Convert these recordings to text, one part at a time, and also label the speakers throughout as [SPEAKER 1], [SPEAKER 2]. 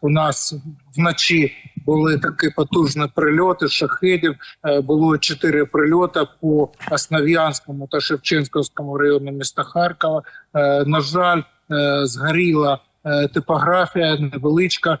[SPEAKER 1] у нас вночі були такі потужні прильоти шахедів. Е, Було чотири прильоти по Основ'янському та Шевченківському району міста Харкова. Е, На жаль, е, згоріла типографія невеличка,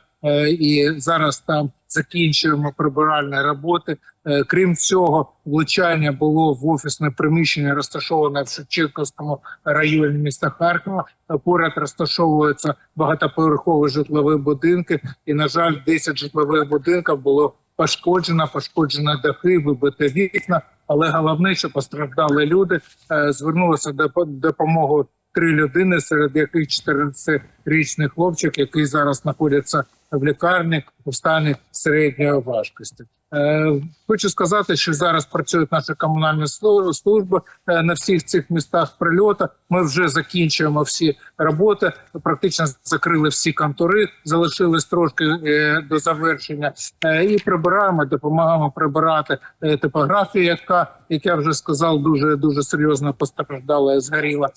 [SPEAKER 1] і зараз там закінчуємо прибиральні роботи. Е, Крім цього, влучання було в офісне приміщення, розташоване в Шевченківському районі міста Харкова. Е, Поряд розташовуються багатоповерхові житлові будинки, і на жаль, 10 житлових будинків було пошкоджено, пошкоджено дахи, вибите вікна. Але головне, що постраждали люди, Е, звернулися до по- допомогу три людини, серед яких 14-річний хлопчик, який зараз знаходиться в лікарні у стані середньої важкості. Е, Хочу сказати, що зараз працюють наші комунальні слу- служби е, на всіх цих містах прильоту. Ми вже закінчуємо всі роботи. Практично закрили всі контори, залишились трошки е, до завершення. І прибираємо, допомагаємо прибирати типографію, яка як я вже сказав, дуже дуже серйозно постраждала і згоріла.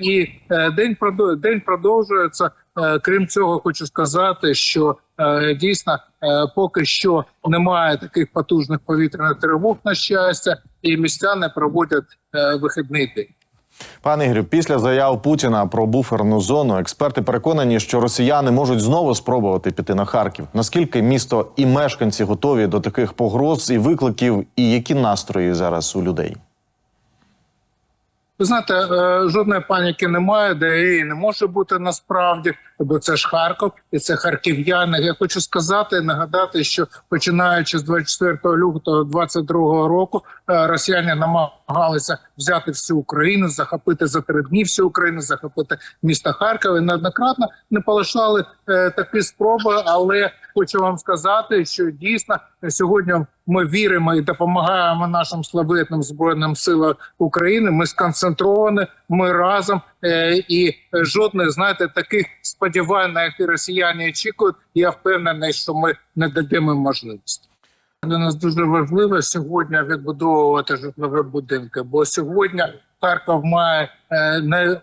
[SPEAKER 1] І день день продовжується. Е, Крім цього, хочу сказати, що е, дійсно е, поки що немає таких потужних повітряних тривог, на щастя, і містяни проводять вихідний день.
[SPEAKER 2] Пане Ігорю, після заяв Путіна про буферну зону, експерти переконані, що росіяни можуть знову спробувати піти на Харків. Наскільки місто і мешканці готові до таких погроз і викликів, і які настрої зараз у людей?
[SPEAKER 1] Ви знаєте, е, жодної паніки немає, де і не може бути насправді, бо це ж Харків і це харків'яни. Я хочу сказати, нагадати, що починаючи з 24 лютого 22 року, е, росіяни намагалися взяти всю Україну, захопити за три дні всю Україну, захопити місто Харків. І неоднократно не полишали е, такі спроби, але хочу вам сказати, що дійсно сьогодні ми віримо і допомагаємо нашим славетним збройним силам України. Ми сконцентровані, ми разом е, і жодних знаєте таких сподівань, на які росіяни очікують. Я впевнений, що ми не дадимо можливості. Для нас дуже важливо сьогодні відбудовувати житлові будинки, бо сьогодні Харків має е,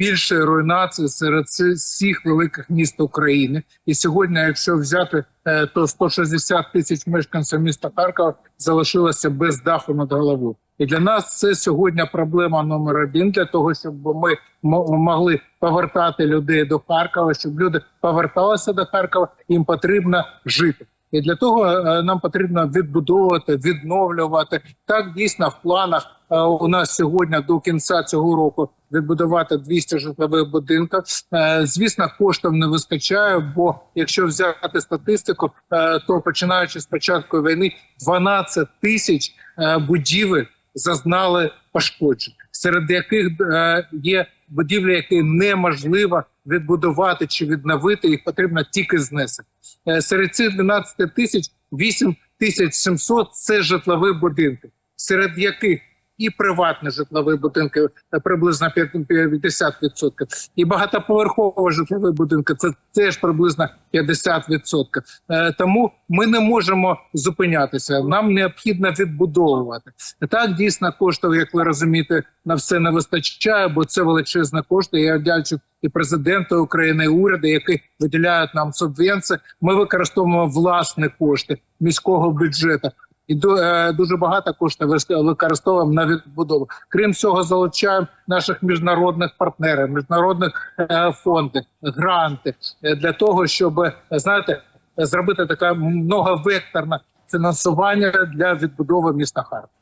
[SPEAKER 1] найбільше руйнації серед всіх великих міст України. І сьогодні, якщо взяти, е, то 160 тисяч мешканців міста Харкова залишилося без даху над головою. І для нас це сьогодні проблема номер один для того, щоб ми мо- могли повертати людей до Харкова, щоб люди поверталися до Харкова. Їм потрібно жити. І для того е, нам потрібно відбудовувати, відновлювати так. Дійсно, в планах е, у нас сьогодні до кінця цього року відбудувати 200 житлових будинків. Е, Звісно, коштів не вистачає, бо якщо взяти статистику, то починаючи з початку війни 12 тисяч будівель зазнали пошкоджень, серед яких є будівлі, які неможливо відбудувати чи відновити, їх потрібно тільки знесити. Е, Серед цих 12 тисяч 8 тисяч 700 – це житлові будинки, серед яких і приватні житлові будинки е, приблизно 50%, і багатоповерхові житлові будинки це теж приблизно 50%. Е, Тому ми не можемо зупинятися. Нам необхідно відбудовувати. Так дійсно коштів, як ви розумієте, на все не вистачає, бо це величезні кошти. Я вдячу і президенту України, і уряду, які виділяють нам субвенції. Ми використовуємо власні кошти міського бюджету. І е, дуже багато коштів використовуємо на відбудову. Крім цього, залучаємо наших міжнародних партнерів, міжнародних е, фондів, гранти е, для того, щоб знаєте, зробити таке многовекторне фінансування для відбудови міста Харкова.